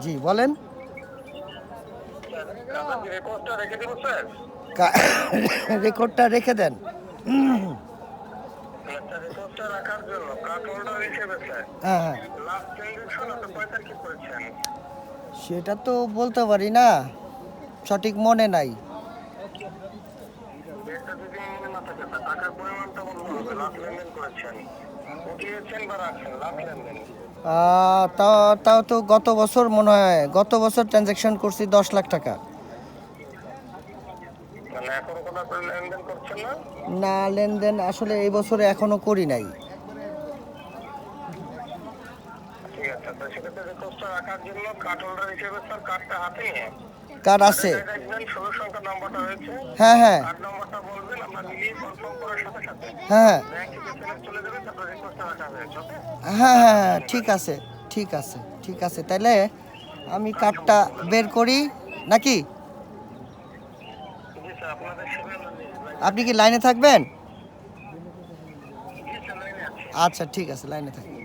জি, বলেন। রেকর্ডটা রেখে দেন। হ্যাঁ হ্যাঁ। সেটা তো বলতে পারি না। সঠিক মনে নাই। টাকার পরিমাণটা লেনদেন করেছেন। তাও তাও তো গত বছর মনে হয় গত বছর ট্রানজ্যাকশন করছি দশ লাখ টাকা। মানে না? লেনদেন আসলে এই বছরে এখনও করি নাই। কার্ড আছে হ্যাঁ হ্যাঁ। সাথে হ্যাঁ হ্যাঁ হ্যাঁ হ্যাঁ ঠিক আছে ঠিক আছে ঠিক আছে। তাহলে আমি কার্ডটা বের করি নাকি? আপনি কি লাইনে থাকবেন? আছি। আচ্ছা ঠিক আছে লাইনে থাকবেন।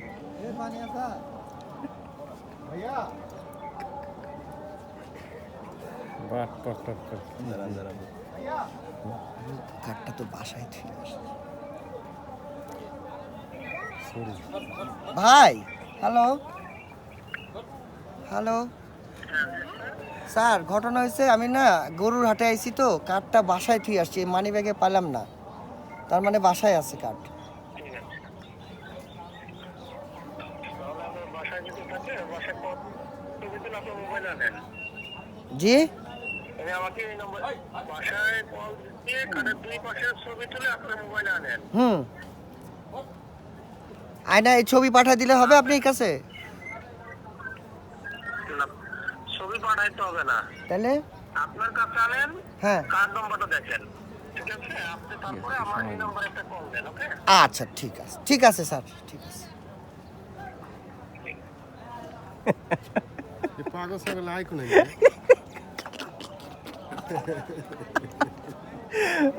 কার্ডটা তো বাসায় থেকে আসছে। ভাই, হ্যালো? হ্যালো? স্যার, ঘটনা হয়েছে, আমি না গরুর হাটে আইছি তো কার্ডটা বাসায় থুই আসছি মানি ব্যাগে পালাম না। তার মানে বাসায় আছে ঠিক আনেন জি? মানে আমাকে এই নম্বর বাসায় কল দিয়ে কার্ডের দুই পাশের ছবি তুলে আপনার মোবাইলে আনেন হুম আয়না এই ছবি পাঠাই দিলে হবে আপনার কাছে? ছবি পাঠাইতে হবে না। তাহলে? আপনার কাছে আনেন হ্যাঁ। কার নম্বরটা দেখেন। আচ্ছা ঠিক আছে। ঠিক আছে স্যার। ঠিক আছে। পাগল সঙ্গে লাইক নাই